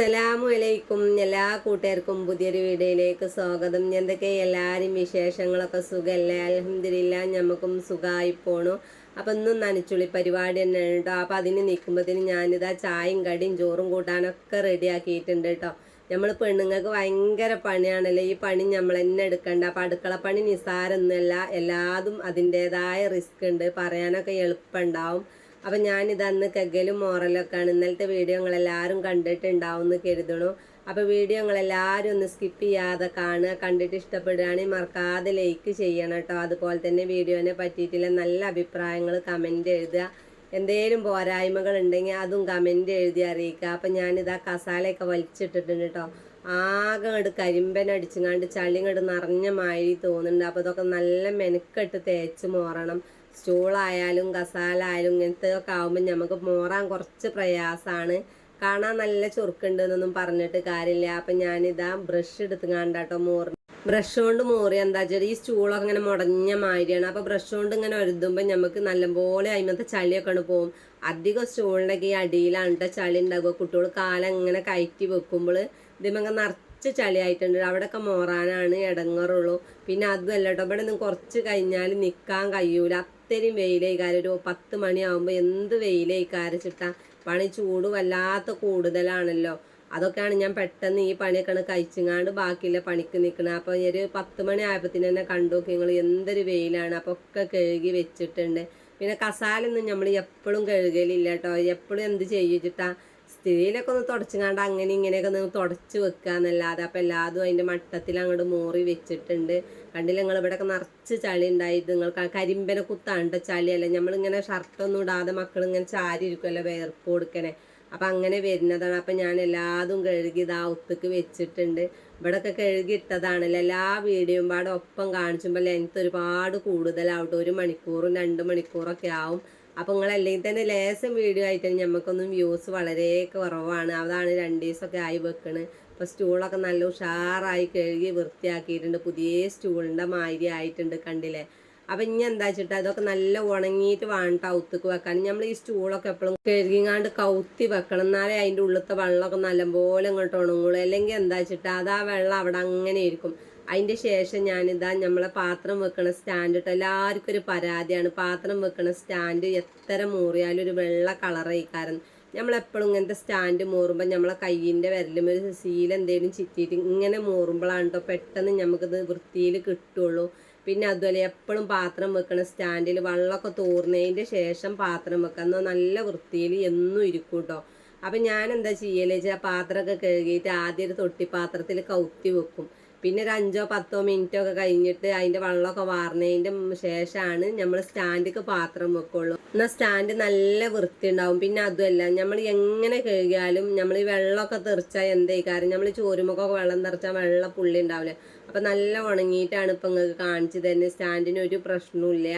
അസ്സലാമു അലൈക്കും എല്ലാ കൂട്ടുകാർക്കും പുതിയൊരു വീഡിയോയിലേക്ക് സ്വാഗതം. എന്തൊക്കെ എല്ലാവരും വിശേഷങ്ങളൊക്കെ സുഖമല്ലേ അലഹമില്ല ഞമ്മക്കും സുഖമായി പോണു. അപ്പം ഇന്നും നനച്ചുള്ളി പരിപാടി തന്നെ കേട്ടോ അപ്പം അതിന് നിൽക്കുമ്പോഴത്തേന് ഞാനിതാ ചായയും കടിയും ചോറും കൂട്ടാനൊക്കെ റെഡിയാക്കിയിട്ടുണ്ട് കേട്ടോ നമ്മൾ പെണ്ണുങ്ങൾക്ക് ഭയങ്കര പണിയാണല്ലോ? ഈ പണി നമ്മൾ തന്നെ എടുക്കണ്ട. അപ്പം അടുക്കള പണി നിസ്സാരമൊന്നുമല്ല എല്ലാതും അതിന്റെതായ റിസ്ക് ഉണ്ട്. പറയാനൊക്കെ എളുപ്പമുണ്ടാവും. അപ്പം ഞാനിത് അന്ന് കെഗലും മോറലൊക്കെയാണ് ഇന്നലത്തെ വീഡിയോ നിങ്ങളെല്ലാവരും കണ്ടിട്ടുണ്ടാവും എന്ന് കരുതണു. അപ്പോൾ വീഡിയോ നിങ്ങളെല്ലാവരും ഒന്ന് സ്കിപ്പ് ചെയ്യാതെ കാണുക കണ്ടിട്ട് ഇഷ്ടപ്പെടുകയാണെങ്കിൽ മറക്കാതെ ലൈക്ക് ചെയ്യണം കേട്ടോ. അതുപോലെ തന്നെ വീഡിയോനെ പറ്റിയിട്ടുള്ള നല്ല അഭിപ്രായങ്ങൾ കമന്റ് എഴുതുക. എന്തേലും പോരായ്മകൾ ഉണ്ടെങ്കിൽ അതും കമന്റ് എഴുതി അറിയിക്കുക. അപ്പം ഞാനിതാ കസാലയൊക്കെ വലിച്ചിട്ടിട്ടുണ്ട് കേട്ടോ. ആകെ അങ്ങോട്ട് കരിമ്പൻ അടിച്ചുങ്ങാണ്ട് ചളി ഇങ്ങോട്ട് നിറഞ്ഞ മാതിരി തോന്നുന്നുണ്ട്. അപ്പോൾ ഇതൊക്കെ നല്ല മെനക്കെട്ട് തേച്ച് മോറണം. സ്റ്റൂളായാലും കസാലായാലും ഇങ്ങനത്തെ ഒക്കെ ആകുമ്പോൾ നമുക്ക് മോറാൻ കുറച്ച് പ്രയാസമാണ് കാണാൻ നല്ല ചുരുക്കുണ്ട് എന്നൊന്നും പറഞ്ഞിട്ട് കാര്യമില്ല അപ്പം ഞാനിതാ ബ്രഷ് എടുത്ത് എടുത്തുങ്ങാണ്ടാട്ടോ മോറി ബ്രഷ് കൊണ്ട് മോറി എന്താ വെച്ചാൽ ഈ സ്റ്റൂളൊക്കെ ഇങ്ങനെ മുടഞ്ഞ മാതിരിയാണ്. അപ്പോൾ ബ്രഷ് കൊണ്ട് ഇങ്ങനെ ഒരുതുമ്പോൾ നമുക്ക് നല്ലപോലെ അതിനകത്ത് ചളിയൊക്കെ ആണ് പോകും അധികം സ്റ്റൂളിന്റെ ഈ അടിയിലാണ് കേട്ടോ ചളി ഉണ്ടാകുക കുട്ടികൾ കാലം ഇങ്ങനെ കയറ്റി വെക്കുമ്പോൾ ഇതിമങ്ങ നിറച്ച് ചളിയായിട്ടുണ്ട്. അവിടെയൊക്കെ മോറാനാണ് ഇടങ്ങറുള്ളൂ. പിന്നെ അതുമല്ല കേട്ടോ ഇവിടെ നിന്ന് കുറച്ച് കഴിഞ്ഞാൽ നിൽക്കാൻ കഴിയൂല. അത്രയും വെയിലേക്കാരം ഒരു പത്ത് മണിയാകുമ്പോൾ എന്ത് വെയിലേക്കാരം ചിട്ടാ. പണി ചൂട് വല്ലാത്ത കൂടുതലാണല്ലോ. അതൊക്കെയാണ് ഞാൻ പെട്ടെന്ന് ഈ പണിയൊക്കെയാണ് കഴിച്ചുങ്ങാണ്ട് ബാക്കിയുള്ള പണിക്ക് നിൽക്കുന്നത് അപ്പോൾ ഒരു പത്ത് മണി ആയപ്പത്തിന് തന്നെ കണ്ടു നോക്കി നിങ്ങൾ എന്തൊരു വെയിലാണ്. അപ്പോൾ ഒക്കെ കഴുകി വെച്ചിട്ടുണ്ട്. പിന്നെ കസാലൊന്നും നമ്മൾ എപ്പോഴും കഴുകലില്ല കേട്ടോ. എപ്പോഴും എന്ത് ചെയ്യിച്ചിട്ടാ സ്ഥിതിയിലൊക്കെ ഒന്ന് തുടച്ചുങ്ങാണ്ട് അങ്ങനെ ഇങ്ങനെയൊക്കെ ഒന്ന് തുടച്ച് വെക്കുക എന്നല്ലാതെ അപ്പോൾ എല്ലാതും അതിന്റെ മട്ടത്തിൽ അങ്ങോട്ട് മോറി വെച്ചിട്ടുണ്ട്. കണ്ടില്ല നിങ്ങൾ ഇവിടെയൊക്കെ നിറച്ച് ചളി ഉണ്ടായിട്ട് നിങ്ങൾക്ക് കരിമ്പനെ കുത്താണ്ട് ചളിയല്ല നമ്മളിങ്ങനെ ഷർട്ടൊന്നും ഇടാതെ മക്കൾ ഇങ്ങനെ ചാരി ഇരിക്കുമല്ലോ വേർപ്പ് കൊടുക്കണേ. അപ്പം അങ്ങനെ വരുന്നതാണ്. അപ്പം ഞാൻ എല്ലാതും കഴുകി ഇതാ ഒത്തുക്ക് വെച്ചിട്ടുണ്ട്. ഇവിടെയൊക്കെ കഴുകി ഇട്ടതാണല്ലോ എല്ലാ വീഡിയോയും പാടെ ഒപ്പം കാണിച്ചുമ്പോൾ ലെങ്ത് ഒരുപാട് കൂടുതലാവട്ടെ. ഒരു മണിക്കൂറും രണ്ട് മണിക്കൂറൊക്കെ ആവും. അപ്പോൾ നിങ്ങൾ അല്ലെങ്കിൽ തന്നെ ലേസം വീഡിയോ ആയിട്ട് നമുക്കൊന്നും വ്യൂസ് വളരെ കുറവാണ്. അതാണ് രണ്ട് ദിവസമൊക്കെ ആയി വെക്കണ്. അപ്പോൾ സ്റ്റൂളൊക്കെ നല്ല ഉഷാറായി കഴുകി വൃത്തിയാക്കിയിട്ടുണ്ട്. പുതിയ സ്റ്റൂളിന്റെ മാതിരി ആയിട്ടുണ്ട് കണ്ടില്ലേ? അപ്പം ഇനി എന്താ വെച്ചിട്ട് അതൊക്കെ നല്ല ഉണങ്ങിയിട്ട് വേണ്ട ഔത്തുക്ക് വെക്കാൻ. നമ്മൾ ഈ സ്റ്റൂളൊക്കെ എപ്പോഴും കഴുകിങ്ങാണ്ട് കൗത്തി വെക്കണം. എന്നാലേ അതിന്റെ ഉള്ളിലത്തെ വെള്ളമൊക്കെ നല്ലപോലെ ഇങ്ങോട്ട് ഉണങ്ങുള്ളൂ. അല്ലെങ്കിൽ എന്താ വെച്ചിട്ട് അത് ആ വെള്ളം അവിടെ അങ്ങനെ ഇരിക്കും. അതിന്റെ ശേഷം ഞാനിതാ നമ്മളെ പാത്രം വെക്കണ സ്റ്റാൻഡ് ഇട്ട് എല്ലാവർക്കും ഒരു പരാതിയാണ്. പാത്രം വെക്കണ സ്റ്റാൻഡ് എത്ര മൂറിയാലും ഒരു വെള്ള കളറായിക്കാരൻ നമ്മളെപ്പോഴും ഇങ്ങനത്തെ സ്റ്റാൻഡ് മൂറുമ്പോൾ നമ്മളെ കയ്യിന്റെ വിരലും ഒരു സീൽ എന്തെങ്കിലും ചിറ്റിയിട്ട് ഇങ്ങനെ മൂറുമ്പോഴാണ് കേട്ടോ പെട്ടെന്ന് നമുക്കിത് വൃത്തിയിൽ കിട്ടുള്ളൂ. പിന്നെ അതുപോലെ എപ്പോഴും പാത്രം വെക്കണ സ്റ്റാൻഡിൽ വെള്ളമൊക്കെ തോർന്നതിന്റെ ശേഷം പാത്രം വെക്കുക എന്നാൽ നല്ല വൃത്തിയിൽ എന്നും ഇരിക്കും കേട്ടോ അപ്പം ഞാൻ എന്താ ചെയ്യൽ? വെച്ചാൽ പാത്രമൊക്കെ കഴുകിയിട്ട് ആദ്യം ഒരു തൊട്ടിപ്പാത്രത്തിൽ കൗത്തി വെക്കും. പിന്നെ ഒരു അഞ്ചോ പത്തോ മിനിറ്റോ ഒക്കെ കഴിഞ്ഞിട്ട് അതിന്റെ വെള്ളമൊക്കെ വാർന്നതിന്റെ ശേഷമാണ് നമ്മൾ സ്റ്റാൻഡിക്ക് പാത്രം വെക്കുള്ളൂ. എന്നാൽ സ്റ്റാൻഡ് നല്ല വൃത്തി ഉണ്ടാവും പിന്നെ അതുമല്ല നമ്മൾ എങ്ങനെ കഴുകിയാലും നമ്മൾ ഈ വെള്ളമൊക്കെ തെറിച്ചാൽ എന്തേ കാര്യം നമ്മൾ ചോരുമൊക്കെ വെള്ളം തെറിച്ചാൽ വെള്ള പുള്ളി ഉണ്ടാവില്ല. അപ്പം നല്ല ഉണങ്ങിയിട്ടാണ് ഇപ്പം നിങ്ങൾക്ക് കാണിച്ചു തരുന്നത്. സ്റ്റാൻഡിന് ഒരു പ്രശ്നമില്ല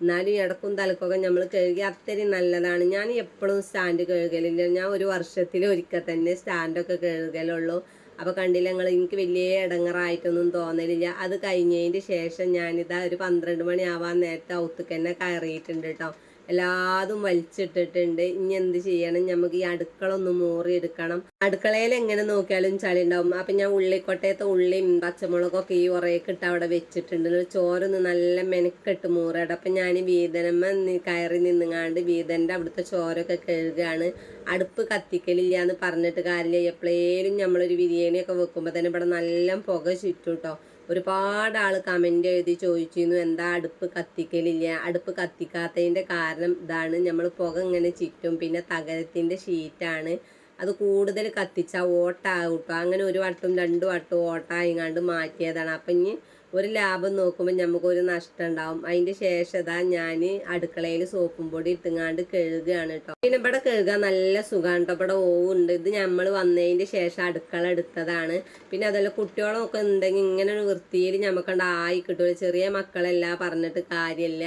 എന്നാലും ഇടക്കും തലക്കൊക്കെ നമ്മൾ കഴുകി അത്രയും നല്ലതാണ്. ഞാൻ എപ്പോഴും സ്റ്റാൻഡ് കഴുകലില്ല. ഞാൻ ഒരു വർഷത്തിൽ ഒരിക്കൽ തന്നെ സ്റ്റാൻഡൊക്കെ കഴുകലുള്ളൂ. അപ്പോൾ കണ്ടില്ല നിങ്ങൾ എനിക്ക് വലിയ ഇടങ്ങറായിട്ടൊന്നും തോന്നലില്ല. അത് കഴിഞ്ഞതിന് ശേഷം ഞാനിതാ ഒരു പന്ത്രണ്ട് മണി ആവാൻ നേരത്തെ ഔത്തുക്കന്നെ കയറിയിട്ടുണ്ട് കേട്ടോ എല്ലാതും വലിച്ചിട്ടിട്ടുണ്ട്. ഇനി എന്ത് ചെയ്യണം? നമുക്ക് ഈ അടുക്കള ഒന്ന് മോറി എടുക്കണം അടുക്കളയിൽ എങ്ങനെ നോക്കിയാലും ചളി ഉണ്ടാവും അപ്പം ഞാൻ ഉള്ളിക്കൊട്ടയത്തെ ഉള്ളിയും പച്ചമുളകൊക്കെ ഈ ഉറയൊക്കെ ഇട്ട് അവിടെ വെച്ചിട്ടുണ്ട്. ചോറൊന്ന് നല്ല മെനക്കെട്ട് മൂറയുടെ അപ്പം ഞാൻ വീതനമ്മ കയറി നിന്നുങ്ങാണ്ട് വീതന്റെ അവിടുത്തെ ചോരൊക്കെ കഴുകുകയാണ് അടുപ്പ് കത്തിക്കലില്ല എന്ന് പറഞ്ഞിട്ട് കാര്യമില്ല. എപ്പോഴേലും നമ്മളൊരു ബിരിയാണിയൊക്കെ വെക്കുമ്പോൾ തന്നെ ഇവിടെ നല്ല പുക ചുറ്റും കേട്ടോ ഒരുപാട് ആൾ കമന്റ് എഴുതി ചോദിച്ചിരുന്നു എന്താ അടുപ്പ് കത്തിക്കലില്ല? അടുപ്പ് കത്തിക്കാത്തതിന്റെ കാരണം ഇതാണ്. നമ്മൾ പുക ഇങ്ങനെ ചുറ്റും പിന്നെ തകരത്തിന്റെ ഷീറ്റാണ് അത് കൂടുതൽ കത്തിച്ചാൽ ഓട്ടാകും കേട്ടോ അങ്ങനെ ഒരു വട്ടം രണ്ട് വട്ടം ഓട്ടായിങ്ങാണ്ട് മാറ്റിയതാണ്. അപ്പം ഇനി ഒരു ലാഭം നോക്കുമ്പോൾ നമുക്കൊരു നഷ്ടം ഉണ്ടാവും അതിന്റെ ശേഷം ഞാൻ അടുക്കളയിൽ സോപ്പും പൊടി ഇട്ടുങ്ങാണ്ട് കഴുകുകയാണ് കേട്ടോ പിന്നെ ഇവിടെ കഴുകാൻ നല്ല സുഖമാണ് കേട്ടോ ഇവിടെ ഓവുണ്ട്. ഇത് നമ്മൾ വന്നതിന്റെ ശേഷം അടുക്കള എടുത്തതാണ്. പിന്നെ അതല്ല കുട്ടികളൊക്കെ ഉണ്ടെങ്കിൽ ഇങ്ങനെ ഒരു വൃത്തിയിൽ നമുക്കണ്ട് ആയി കിട്ടുമല്ലോ ചെറിയ മക്കളല്ല പറഞ്ഞിട്ട് കാര്യമില്ല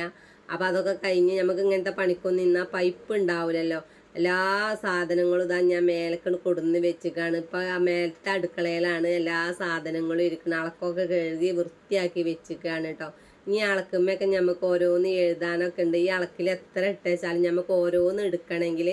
അപ്പോൾ അതൊക്കെ കഴിഞ്ഞ് നമുക്ക് ഇങ്ങനത്തെ പണിക്കൊന്നും നിന്നാൽ പൈപ്പ് ഉണ്ടാവില്ലല്ലോ എല്ലാ സാധനങ്ങളും ഇതാ ഞാൻ മേലക്കണ് കൊടുന്ന് വെച്ചിക്കാണ്. ഇപ്പം ആ മേലത്തെ അടുക്കളയിലാണ് എല്ലാ സാധനങ്ങളും ഇരിക്കുന്നത് അളക്കൊക്കെ കഴുകി വൃത്തിയാക്കി വെച്ചിക്കാണ് കേട്ടോ ഇനി അളക്കുമ്പോഴൊക്കെ നമുക്ക് ഓരോന്ന് എഴുതാനൊക്കെ ഉണ്ട്. ഈ അളക്കിൽ എത്ര ഇട്ടേച്ചാലും നമുക്ക് ഓരോന്ന് എടുക്കണമെങ്കിൽ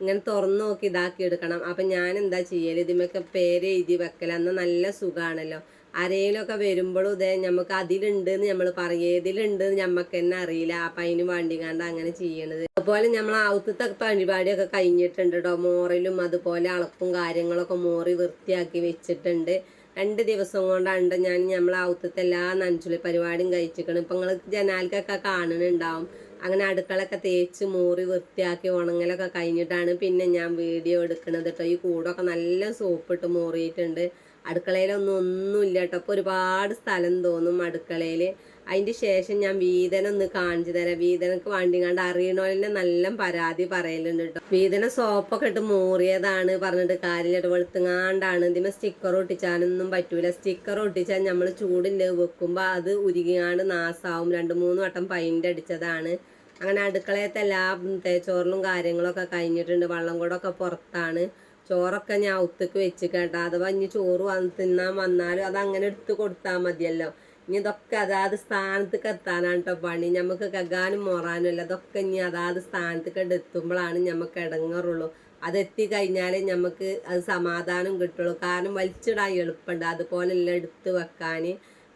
ഇങ്ങനെ തുറന്നു നോക്കി ഇതാക്കി എടുക്കണം. അപ്പം ഞാൻ എന്താ ചെയ്യൽ ഇതിമൊക്കെ പേര് എഴുതി വെക്കൽ അന്ന് നല്ല സുഖമാണല്ലോ ആരെങ്കിലുമൊക്കെ വരുമ്പോഴും ഇതേ നമുക്ക് അതിലുണ്ട് എന്ന് നമ്മൾ പറയും. ഏതിലുണ്ട് നമുക്ക് തന്നെ അറിയില്ല. അപ്പം അതിന് വേണ്ടിക്കാണ്ട് അങ്ങനെ ചെയ്യണത്. അതുപോലെ നമ്മൾ ഔത്തത്തെ പരിപാടിയൊക്കെ കഴിഞ്ഞിട്ടുണ്ട് കേട്ടോ മോറിലും അതുപോലെ അളപ്പും കാര്യങ്ങളൊക്കെ മോറി വൃത്തിയാക്കി വെച്ചിട്ടുണ്ട്. രണ്ട് ദിവസം കൊണ്ടാണ് ഞാൻ നമ്മളെ ഔത്തത്തെ എല്ലാ നനച്ചുള്ളി പരിപാടിയും കഴിച്ചിരിക്കണം ഇപ്പം നിങ്ങൾ ജനാൽക്കൊക്കെ കാണുന്നുണ്ടാവും. അങ്ങനെ അടുക്കളൊക്കെ തേച്ച് മൂറി വൃത്തിയാക്കി ഉണങ്ങലൊക്കെ കഴിഞ്ഞിട്ടാണ് പിന്നെ ഞാൻ വീഡിയോ എടുക്കുന്നത് കേട്ടോ ഈ കൂടൊക്കെ നല്ല സോപ്പിട്ട് മൂറിയിട്ടുണ്ട്. അടുക്കളയിലൊന്നും ഒന്നുമില്ല കേട്ടോ അപ്പോൾ ഒരുപാട് സ്ഥലം തോന്നും അടുക്കളയിൽ അതിന്റെ ശേഷം ഞാൻ വീതന ഒന്ന് കാണിച്ചു തരാം. വീതനക്ക് വേണ്ടിങ്ങാണ്ട് അറിയണോലെ നല്ല പരാതി പറയലുണ്ട് കേട്ടോ. വീതന സോപ്പൊക്കെ ഇട്ട് മൂറിയതാണ് പറഞ്ഞിട്ട് കാര്യമില്ല വെളുത്തുങ്ങാണ്ടാണ്. ഇതിന് സ്റ്റിക്കർ ഒട്ടിച്ചാനൊന്നും പറ്റൂല. സ്റ്റിക്കർ ഒട്ടിച്ചാൽ നമ്മൾ ചൂടില്ല. വെക്കുമ്പോൾ അത് ഉരുകിങ്ങാണ്ട് നാസാവും. രണ്ട് മൂന്ന് വട്ടം പൈന്റ് അടിച്ചതാണ്. അങ്ങനെ അടുക്കളയത്തെ എല്ലാ തേച്ചോറിലും കാര്യങ്ങളൊക്കെ കഴിഞ്ഞിട്ടുണ്ട്. വള്ളം കൂടൊക്കെ പുറത്താണ്. ചോറൊക്കെ ഞാൻ ഒത്തുക്ക് വെച്ച് കേട്ടോ അഥവാ ഇനി ചോറ് തിന്നാൻ വന്നാലും അത് അങ്ങനെ എടുത്ത് കൊടുത്താൽ മതിയല്ലോ. ഇനി ഇതൊക്കെ അതാത് സ്ഥാനത്തേക്ക് എത്താനാണ് കേട്ടോ പണി. നമുക്ക് കകാനും മോറാനും അല്ല അതൊക്കെ ഇനി അതാത് സ്ഥാനത്തേക്ക് എത്തുമ്പോഴാണ് നമുക്ക് ഇടങ്ങാറുള്ളൂ അതെത്തി കഴിഞ്ഞാലേ നമുക്ക് അത് സമാധാനം കിട്ടുള്ളൂ. കാരണം വലിച്ചിടാൻ എളുപ്പമുണ്ട് അതുപോലെല്ലാം എടുത്ത് വെക്കാൻ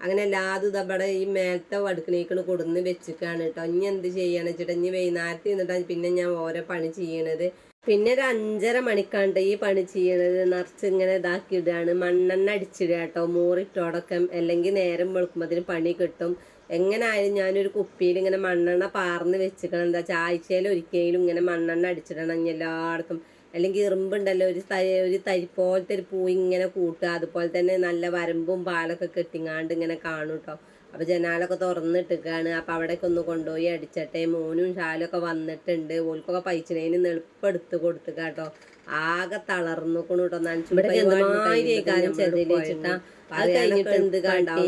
അങ്ങനെ എല്ലാതും ഇതവിടെ ഈ മേലത്തെ വടുക്കണേക്കണ് കൊടുന്ന് വെച്ചിക്കാണ് കേട്ടോ ഇനി എന്ത് ചെയ്യണം വെച്ചിട്ട്? ഇനി വൈകുന്നേരത്ത് നിന്നിട്ടാണ് പിന്നെ ഞാൻ ഓരോ പണി ചെയ്യണത്. പിന്നെ ഒരു അഞ്ചര മണിക്കാണ്ട് ഈ പണി ചെയ്യണത് നിറച്ച് ഇങ്ങനെ ഇതാക്കി ഇടുകയാണ് മണ്ണെണ്ണ അടിച്ചിടുക കേട്ടോ. മൂറിട്ടോടക്കം അല്ലെങ്കിൽ നേരം വെളുക്കുമ്പോൾ പണി കിട്ടും. എങ്ങനെ ആയാലും ഞാനൊരു കുപ്പിയിൽ ഇങ്ങനെ മണ്ണെണ്ണ പാർന്ന് വെച്ചിക്കണം എന്താ വെച്ചാൽ ആഴ്ചയിൽ ഒരിക്കലും ഇങ്ങനെ മണ്ണെണ്ണ അടിച്ചിടണം. എല്ലായിടത്തും അല്ലെങ്കിൽ ഇറുമ്പുണ്ടല്ലോ ഒരു തരി ഒരു തരി പോലത്തെ ഒരു പൂ ഇങ്ങനെ കൂട്ടുക. അതുപോലെ തന്നെ നല്ല വരമ്പും പാലൊക്കെ കെട്ടിങ്ങാണ്ട് ഇങ്ങനെ കാണും കേട്ടോ. അപ്പോൾ ജനാലൊക്കെ തുറന്നിട്ടിക്കാണ് അപ്പോൾ അവിടേക്ക് ഒന്ന് കൊണ്ടുപോയി അടിച്ചട്ടെ. മോനും ഷാലൊക്കെ വന്നിട്ടുണ്ട്. ഓൽക്കൊക്കെ പൈച്ചിനേന് എളുപ്പെടുത്ത് കൊടുത്തു കേട്ടോ ആകെ തളർന്നു കൊണ്ടോ കേട്ടോ ചെതിലേച്ചിട്ടാ അത് കഴിഞ്ഞിട്ട് എന്ത് കാട്ടി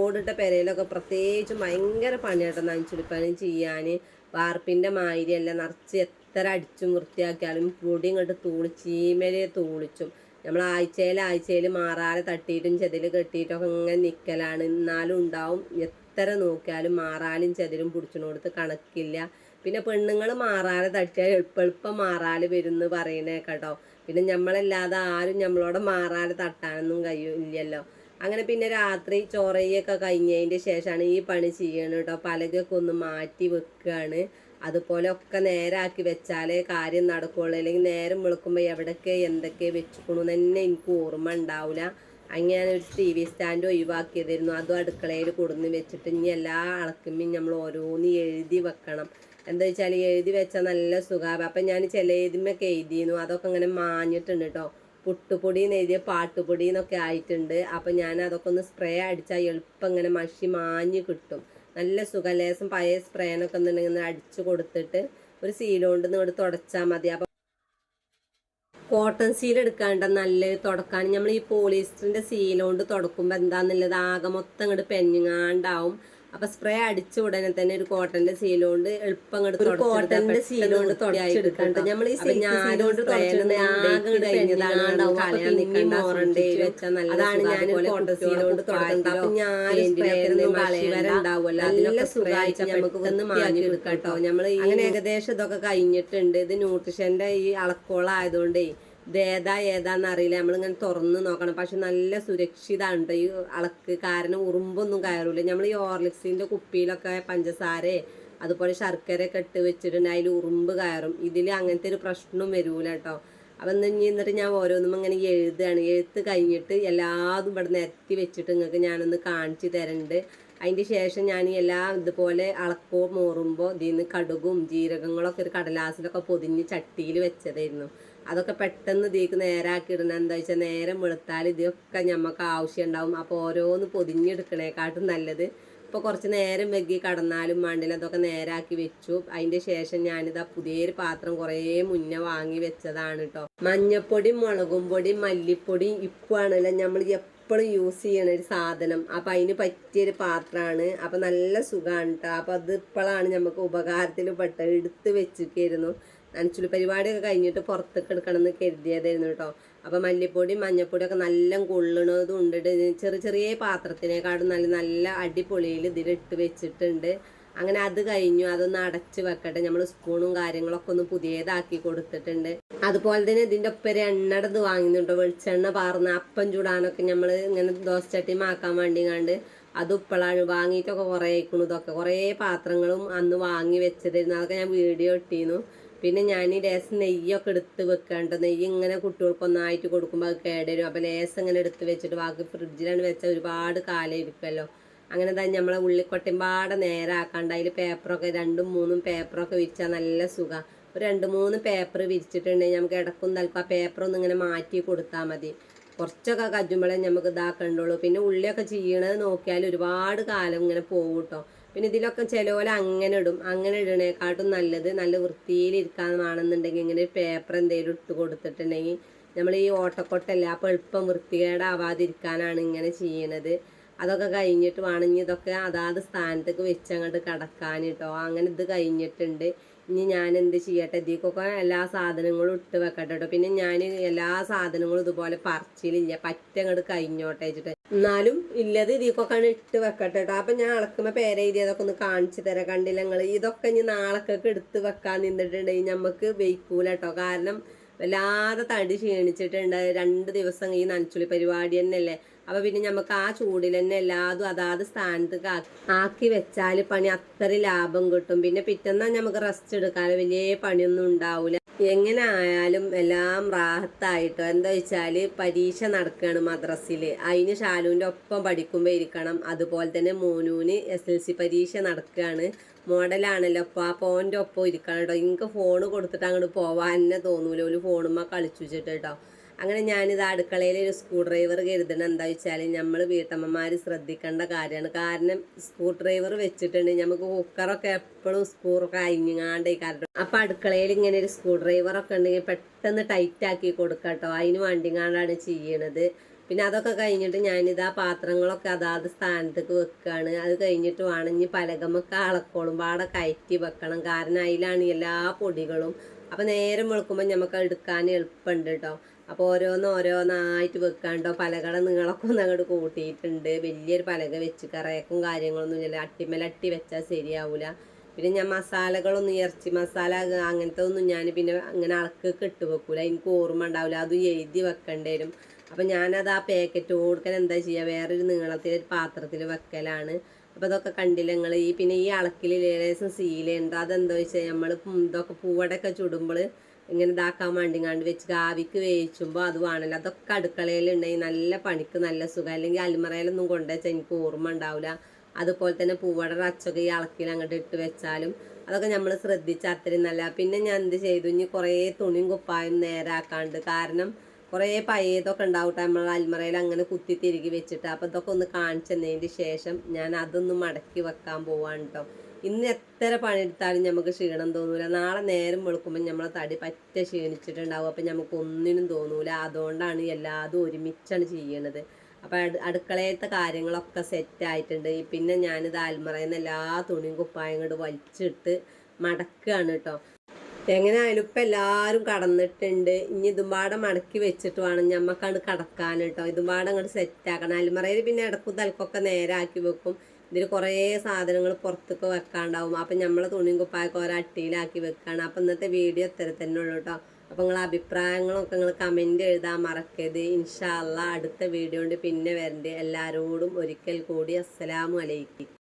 ഓടിട്ട പെരയിലൊക്കെ പ്രത്യേകിച്ച് ഭയങ്കര പണിയാട്ടോ നനച്ചുടിപ്പണി ചെയ്യാന്. വാർപ്പിന്റെ മാതിരിയല്ല. നിറച്ച് എത്ര അടിച്ചും വൃത്തിയാക്കിയാലും പൊടി ഇങ്ങോട്ട് തൂളി ചീമലെ തൂളിച്ചും നമ്മൾ ആഴ്ചയിൽ ആഴ്ചയിൽ മാറാതെ തട്ടിയിട്ടും ചെതിൽ കെട്ടിയിട്ടൊക്കെ ഇങ്ങനെ നിൽക്കലാണ് എന്നാലും ഉണ്ടാവും. എത്ര നോക്കിയാലും മാറാലും ചെതിലും പിടിച്ചിനോടത്ത് കണക്കില്ല. പിന്നെ പെണ്ണുങ്ങൾ മാറാതെ തട്ടിയാൽ എളുപ്പം എളുപ്പം മാറാൽ വരുമെന്ന് പറയണേ കേട്ടോ പിന്നെ നമ്മളല്ലാതെ ആരും നമ്മളോട് മാറാതെ തട്ടാനൊന്നും കഴിയില്ലല്ലോ അങ്ങനെ പിന്നെ രാത്രി ചോറയൊക്കെ കഴിഞ്ഞതിന്റെ ശേഷമാണ് ഈ പണി ചെയ്യണം കേട്ടോ പലകൊക്കെ ഒന്ന് മാറ്റി വെക്കുകയാണ് അതുപോലെ ഒക്കെ നേരാക്കി വെച്ചാലേ കാര്യം നടക്കുകയുള്ളൂ അല്ലെങ്കിൽ നേരം വിളിക്കുമ്പോൾ എവിടൊക്കെ എന്തൊക്കെ വെച്ചിക്കണു തന്നെ എനിക്ക് ഓർമ്മ ഉണ്ടാവില്ല അങ്ങനെ ഒരു ടി വി സ്റ്റാൻഡ് ഒഴിവാക്കിയതായിരുന്നു. അതും അടുക്കളയിൽ കൊടുന്ന് വെച്ചിട്ട് ഇനി എല്ലാ അളക്കുമ്പോൾ നമ്മൾ ഓരോന്ന് എഴുതി വെക്കണം. എന്താ വെച്ചാൽ എഴുതി വെച്ചാൽ നല്ല സുഖമാണ് അപ്പം ഞാൻ ചില എഴുതിമൊക്കെ എഴുതിയിരുന്നു. അതൊക്കെ ഇങ്ങനെ മാഞ്ഞിട്ടുണ്ട് കേട്ടോ പുട്ടുപൊടി എന്ന് എഴുതിയ പാട്ടുപൊടി എന്നൊക്കെ ആയിട്ടുണ്ട്. അപ്പം ഞാൻ അതൊക്കെ ഒന്ന് സ്പ്രേ അടിച്ചാൽ എളുപ്പം ഇങ്ങനെ മഷി മാഞ്ഞ് കിട്ടും. നല്ല സുഖം. ലേസം പഴയ സ്പ്രേനൊക്കെ ഒന്നുണ്ടെങ്കിൽ അടിച്ചു കൊടുത്തിട്ട് ഒരു സീലോണ്ട് ഇങ്ങോട്ട് തുടച്ചാൽ മതി. അപ്പം കോട്ടൺ സീൽ എടുക്കാണ്ട നല്ല തുടക്കാൻ. നമ്മൾ ഈ പോളിസ്റ്ററിന്റെ സീലോണ്ട് തുടക്കുമ്പോൾ എന്താന്നുള്ളത് ആകെ മൊത്തം ഇങ്ങോട്ട് പെഞ്ഞുങ്ങാണ്ടാവും. അപ്പൊ സ്പ്രേ അടിച്ച ഉടനെ തന്നെ ഒരു കോട്ടന്റെ സീലോണ്ട് എളുപ്പം കോട്ടന്റെ സീലോണ്ട് തുടച്ചെടുക്കണ്ട നമ്മൾ ഈ സീലോണ്ട് അതാണ് ഞാൻ കോട്ടൺ സീലോണ്ട് സുഖമായിട്ട് നമുക്ക് ഒന്ന് നമ്മൾ അങ്ങനെ ഏകദേശം ഇതൊക്കെ കഴിഞ്ഞിട്ടുണ്ട്. ഇത് ന്യൂട്രിഷന്റെ ഈ അളക്കോളായതുകൊണ്ടേ ഇത് ഏതാ ഏതാന്ന് അറിയില്ല. നമ്മളിങ്ങനെ തുറന്ന് നോക്കണം. പക്ഷെ നല്ല സുരക്ഷിതമാണ് ഈ അളക്ക് കാരണം ഉറുമ്പൊന്നും കയറൂല. നമ്മൾ ഈ ഓർലിക്സിന്റെ കുപ്പിയിലൊക്കെ പഞ്ചസാര അതുപോലെ ശർക്കരയൊക്കെ ഇട്ട് വെച്ചിട്ടുണ്ട്. അതിൽ ഉറുമ്പ് കയറും. ഇതിൽ അങ്ങനത്തെ ഒരു പ്രശ്നവും വരൂല കേട്ടോ. അപ്പം എന്നിട്ട് ഞാൻ ഓരോന്നും ഇങ്ങനെ എഴുതുകയാണ് എഴുത്ത് കഴിഞ്ഞിട്ട് എല്ലാതും ഇവിടെ നിരത്തി വെച്ചിട്ട് നിങ്ങൾക്ക് ഞാനൊന്ന് കാണിച്ചു തരുന്നുണ്ട് അതിന്റെ ശേഷം ഞാൻ എല്ലാം ഇതുപോലെ അളക്കോ മോറുമ്പോൾ ഇതിൽ നിന്ന് കടുകും ജീരകങ്ങളൊക്കെ ഒരു കടലാസിലൊക്കെ പൊതിഞ്ഞ് ചട്ടിയിൽ വെച്ചതായിരുന്നു. അതൊക്കെ പെട്ടെന്ന് ഇതിലേക്ക് നേരാക്കി ഇടണം എന്താ വെച്ചാൽ നേരം വെളുത്താൽ ഇതൊക്കെ നമുക്ക് ആവശ്യം ഉണ്ടാവും അപ്പോൾ ഓരോന്ന് പൊതിഞ്ഞെടുക്കണേക്കാട്ടും നല്ലത്. ഇപ്പോൾ കുറച്ച് നേരം വെക്കി കടന്നാലും മണ്ണിൽ അതൊക്കെ നേരാക്കി വെച്ചു. അതിന്റെ ശേഷം ഞാനിതാ പുതിയൊരു പാത്രം കുറേ മുന്നേ വാങ്ങി വെച്ചതാണ് കേട്ടോ മഞ്ഞപ്പൊടിയും മുളകും പൊടിയും മല്ലിപ്പൊടിയും ഇപ്പാണല്ലോ നമ്മൾ എപ്പോഴും യൂസ് ചെയ്യണ ഒരു സാധനം. അപ്പം അതിന് പറ്റിയൊരു പാത്രമാണ്. അപ്പം നല്ല സുഖമാണ് കേട്ടോ അപ്പം അത് ഇപ്പോഴാണ് നമുക്ക് ഉപകാരത്തിൽ പെട്ടത് എടുത്ത് വെച്ചിരിക്കുന്നു നനച്ചുള്ളി പരിപാടിയൊക്കെ കഴിഞ്ഞിട്ട് പുറത്തേക്ക് എടുക്കണം എന്ന് കരുതിയതായിരുന്നു കേട്ടോ. അപ്പം മല്ലിപ്പൊടി മഞ്ഞപ്പൊടിയൊക്കെ നല്ല കൊള്ളണതും ഉണ്ട്. ചെറിയ ചെറിയ പാത്രത്തിനേക്കാളും നല്ല നല്ല അടിപൊളിയിൽ ഇതിലിട്ട് വെച്ചിട്ടുണ്ട്. അങ്ങനെ അത് കഴിഞ്ഞു. അതൊന്ന് അടച്ച് വെക്കട്ടെ. നമ്മൾ സ്പൂണും കാര്യങ്ങളൊക്കെ ഒന്ന് പുതിയതാക്കി കൊടുത്തിട്ടുണ്ട്. അതുപോലെ തന്നെ ഇതിന്റെ ഒപ്പം ഒരു എണ്ണടത് വാങ്ങുന്നുണ്ട് വെളിച്ചെണ്ണ പാർന്ന് അപ്പം ചൂടാനൊക്കെ നമ്മൾ ഇങ്ങനെ ദോശച്ചട്ടി മാക്കാൻ വേണ്ടി കണ്ട് അത് ഉപ്പളാണ് വാങ്ങിയിട്ടൊക്കെ കുറേ ആയിക്കണു ഇതൊക്കെ കുറേ പാത്രങ്ങളും അന്ന് വാങ്ങി വെച്ചതായിരുന്നു. അതൊക്കെ ഞാൻ വീഡിയോ ഇട്ടിരുന്നു പിന്നെ ഞാൻ ഈ ലേസ് നെയ്യൊക്കെ എടുത്ത് വെക്കാണ്ട് നെയ്യ് ഇങ്ങനെ കുട്ടികൾക്ക് ഒന്നായിട്ട് കൊടുക്കുമ്പോൾ അത് കേടരും. അപ്പോൾ ലേസ് ഇങ്ങനെ എടുത്ത് വെച്ചിട്ട് ബാക്കി ഫ്രിഡ്ജിലാണ് വെച്ചാൽ ഒരുപാട് കാലം ഇരിക്കുമല്ലോ അങ്ങനെ തന്നെ നമ്മളെ ഉള്ളിക്കൊട്ടിമ്പാടെ നേരെ ആക്കാണ്ട് അതിൽ പേപ്പറൊക്കെ രണ്ടും മൂന്നും പേപ്പറൊക്കെ വിരിച്ചാൽ നല്ല സുഖമാണ് ഒരു രണ്ട് മൂന്ന് പേപ്പർ വിരിച്ചിട്ടുണ്ടെങ്കിൽ നമുക്ക് ഇടക്കും തൽക്കും ആ പേപ്പർ ഒന്ന് ഇങ്ങനെ മാറ്റി കൊടുത്താൽ മതി. കുറച്ചൊക്കെ കജുമ്പോഴേ നമുക്ക് ഇതാക്കണ്ടുള്ളൂ. പിന്നെ ഉള്ളിയൊക്കെ ചെയ്യണത് നോക്കിയാൽ ഒരുപാട് കാലം ഇങ്ങനെ പോകും കേട്ടോ പിന്നെ ഇതിലൊക്കെ ചിലപോലെ അങ്ങനെ ഇടും. അങ്ങനെ ഇടണേക്കാട്ടും നല്ലത് നല്ല വൃത്തിയിലിരിക്കാന്നാണെന്നുണ്ടെങ്കിൽ ഇങ്ങനെ പേപ്പർ എന്തെങ്കിലും ഇട്ട് കൊടുത്തിട്ടുണ്ടെങ്കിൽ നമ്മൾ ഈ ഓട്ടക്കൊട്ടല്ല അപ്പോൾ എളുപ്പം വൃത്തികേടാവാതിരിക്കാനാണ് ഇങ്ങനെ ചെയ്യണത്. അതൊക്കെ കഴിഞ്ഞിട്ട് വേണമെങ്കിൽ ഇതൊക്കെ അതാത് സ്ഥാനത്തേക്ക് വെച്ച് അങ്ങോട്ട് കിടക്കാൻ കേട്ടോ അങ്ങനെ ഇത് കഴിഞ്ഞിട്ടുണ്ട്. ഇനി ഞാൻ എന്ത് ചെയ്യട്ടെ? ഇതിക്കൊക്കെ എല്ലാ സാധനങ്ങളും ഇട്ട് വെക്കട്ടെ കേട്ടോ പിന്നെ ഞാൻ എല്ലാ സാധനങ്ങളും ഇതുപോലെ പറിച്ചിലില്ല. പറ്റ അങ്ങോട്ട് കഴിഞ്ഞോട്ടെ വെച്ചിട്ട് എന്നാലും ഇല്ലത് ഇതിക്കൊക്കെ ഇട്ട് വെക്കട്ടെ കേട്ടോ അപ്പം ഞാൻ അളക്കുമ്പോൾ പേരെഴുതിയതൊക്കെ ഒന്ന് കാണിച്ചു തരാം. കണ്ടില്ല നിങ്ങൾ ഇതൊക്കെ ഇനി നാളൊക്കെ എടുത്ത് വെക്കാൻ നിന്നിട്ടുണ്ടെങ്കിൽ നമുക്ക് വെയ്ക്കൂല കേട്ടോ കാരണം വല്ലാതെ തടി ക്ഷീണിച്ചിട്ടുണ്ട്. രണ്ട് ദിവസം ഈ നനച്ചുളി പരിപാടി തന്നെയല്ലേ? അപ്പൊ പിന്നെ നമുക്ക് ആ ചൂടിൽ തന്നെ എല്ലാതും അതാത് സ്ഥാനത്ത് ആക്കി വെച്ചാൽ പണി അത്ര ലാഭം കിട്ടും. പിന്നെ പിറ്റന്നാ നമുക്ക് റെസ്റ്റ് എടുക്കാൻ വലിയ പണിയൊന്നും ഉണ്ടാവില്ല എങ്ങനെ ആയാലും എല്ലാം റാഹത്തായിട്ടോ. എന്താ വെച്ചാൽ പരീക്ഷ നടക്കുകയാണ് മദ്രസിൽ അതിന് ഷാലുവിന്റെ ഒപ്പം പഠിക്കുമ്പോൾ ഇരിക്കണം. അതുപോലെ തന്നെ മോനൂന് എസ് എൽ സി പരീക്ഷ നടക്കുകയാണ് മോഡലാണല്ലോ. അപ്പോൾ ആ പോന്റെ ഒപ്പം ഇരിക്കണം കേട്ടോ എനിക്ക് ഫോൺ കൊടുത്തിട്ട് അങ്ങോട്ട് പോവാൻ തന്നെ തോന്നൂല. ഒരു ഫോണുമ്മ കളിച്ചു വെച്ചിട്ട് കേട്ടോ അങ്ങനെ ഞാനിത് അടുക്കളയിൽ ഒരു സ്ക്രൂ ഡ്രൈവർ കരുതണം എന്താ വെച്ചാൽ നമ്മൾ വീട്ടമ്മമാർ ശ്രദ്ധിക്കേണ്ട കാര്യമാണ്. കാരണം സ്ക്രൂ ഡ്രൈവർ വെച്ചിട്ടുണ്ട്. നമുക്ക് കുക്കറൊക്കെ എപ്പോഴും സ്ക്രൂറൊക്കെ അരിഞ്ഞാണ്ടേ കാരണം അപ്പം അടുക്കളയിൽ ഇങ്ങനെ ഒരു സ്ക്രൂ ഡ്രൈവറൊക്കെ ഉണ്ടെങ്കിൽ പെട്ടെന്ന് ടൈറ്റ് ആക്കി കേട്ടോ അതിന് വണ്ടിങ്ങാണ്ടാണ് ചെയ്യണത്. പിന്നെ അതൊക്കെ കഴിഞ്ഞിട്ട് ഞാനിത് ആ പാത്രങ്ങളൊക്കെ അതാത് സ്ഥാനത്തേക്ക് വെക്കുകയാണ് അത് കഴിഞ്ഞിട്ട് വേണം പലകമൊക്കെ അളക്കോളും. പാടെ കയറ്റി വെക്കണം. കാരണം അതിലാണ് എല്ലാ പൊടികളും. അപ്പം നേരം വെളുക്കുമ്പോൾ നമുക്ക് എടുക്കാൻ എളുപ്പമുണ്ട് കേട്ടോ അപ്പോൾ ഓരോന്ന് ഓരോന്നായിട്ട് വെക്കാണ്ടോ? പലകട നിങ്ങളൊക്കെ ഒന്ന് അങ്ങോട്ട് കൂട്ടിയിട്ടുണ്ട്. വലിയൊരു പലക വെച്ച് കറയക്കും കാര്യങ്ങളൊന്നും ഇല്ല. അട്ടിമലട്ടി വെച്ചാൽ ശരിയാവില്ല പിന്നെ ഞാൻ മസാലകളൊന്നും ഇറച്ചി മസാല അങ്ങനത്തെ ഒന്നും ഞാൻ പിന്നെ അങ്ങനെ അളക്കൊക്കെ ഇട്ട് വെക്കൂല. എനിക്ക് ഓർമ്മ ഉണ്ടാവില്ല അതും എഴുതി വെക്കേണ്ടി വരും. അപ്പം ഞാനത് ആ പാക്കറ്റ് കൊടുക്കാൻ എന്താ ചെയ്യുക വേറൊരു നീളത്തിൽ ഒരു പാത്രത്തിൽ വെക്കലാണ്. അപ്പോൾ ഇതൊക്കെ കണ്ടില്ല നിങ്ങൾ ഈ പിന്നെ ഈ അളക്കിൽ ലേലേസം സീലുണ്ട് അതെന്താ വെച്ചാൽ നമ്മൾ ഇതൊക്കെ പൂവടയൊക്കെ ചുടുമ്പോൾ ഇങ്ങനെ ഇതാക്കാൻ വേണ്ടിങ്ങാണ്ട് വെച്ച് കാവിക്ക് വേവിച്ചുമ്പോൾ അത് വേണമല്ലോ അതൊക്കെ അടുക്കളയിലുണ്ടെങ്കിൽ നല്ല പണിക്ക് നല്ല സുഖം. അല്ലെങ്കിൽ അൽമറയിലൊന്നും കൊണ്ടുവച്ചാൽ എനിക്ക് ഓർമ്മ ഉണ്ടാവില്ല അതുപോലെ തന്നെ പൂവട അച്ചൊക്കെ ഈ അളക്കിൽ അങ്ങോട്ട് ഇട്ട് വെച്ചാലും അതൊക്കെ നമ്മൾ ശ്രദ്ധിച്ച അത്രയും നല്ല പിന്നെ ഞാൻ എന്ത് ചെയ്തു? ഇനി കുറേ തുണിയും കുപ്പായും നേരാക്കാണ്ട്. കാരണം കുറേ പയ്യതൊക്കെ ഉണ്ടാവട്ടെ. നമ്മൾ അൽമറയിൽ അങ്ങനെ കുത്തി തിരികെ വെച്ചിട്ട്. അപ്പോൾ ഇതൊക്കെ ഒന്ന് കാണിച്ചതിന്റെ ശേഷം ഞാൻ അതൊന്ന് മടക്കി വെക്കാൻ പോവാണ് കേട്ടോ ഇന്ന് എത്ര പണിയെടുത്താലും നമുക്ക് ക്ഷീണം തോന്നൂല. നാളെ നേരം വെളുക്കുമ്പോൾ നമ്മളെ തടി പറ്റ ക്ഷീണിച്ചിട്ടുണ്ടാവും. അപ്പം നമുക്ക് ഒന്നിനും തോന്നൂല. അതുകൊണ്ടാണ് എല്ലാതും ഒരുമിച്ചാണ് ചെയ്യണത്. അപ്പം അടുക്കളയത്തെ കാര്യങ്ങളൊക്കെ സെറ്റായിട്ടുണ്ട് പിന്നെ ഞാനിത് അൽമറയിൽ നിന്ന് എല്ലാ തുണിയും കുപ്പായം കൊണ്ട് വലിച്ചിട്ട് മടക്കുകയാണ് കേട്ടോ എങ്ങനെ ആയാലും ഇപ്പം എല്ലാവരും കടന്നിട്ടുണ്ട്. ഇനി ഇതുമ്പാടെ മടക്കി വെച്ചിട്ട് വേണം ഞമ്മക്കാണ് കടക്കാൻ കേട്ടോ ഇതുമ്പാടെ അങ്ങോട്ട് സെറ്റാക്കണം അൽമറയിൽ പിന്നെ ഇടക്കും തലക്കൊക്കെ നേരാക്കി വെക്കും. ഇതിൽ കുറേ സാധനങ്ങൾ പുറത്തൊക്കെ വെക്കാണ്ടാവും. അപ്പം നമ്മളെ തുണിയും കുപ്പായൊക്കെ ഓരോ അട്ടിയിലാക്കി വെക്കുകയാണ് അപ്പം ഇന്നത്തെ വീഡിയോ ഇത്ര തന്നെ ഉള്ളൂ കേട്ടോ അപ്പം നിങ്ങൾ അഭിപ്രായങ്ങളൊക്കെ നിങ്ങൾ കമന്റ് എഴുതാൻ മറക്കരുത്. ഇൻഷാല്ല അടുത്ത വീഡിയോ കൊണ്ട് പിന്നെ വരണ്ട്. എല്ലാവരോടും ഒരിക്കൽ കൂടി അസ്സലാമു അലൈക്കും.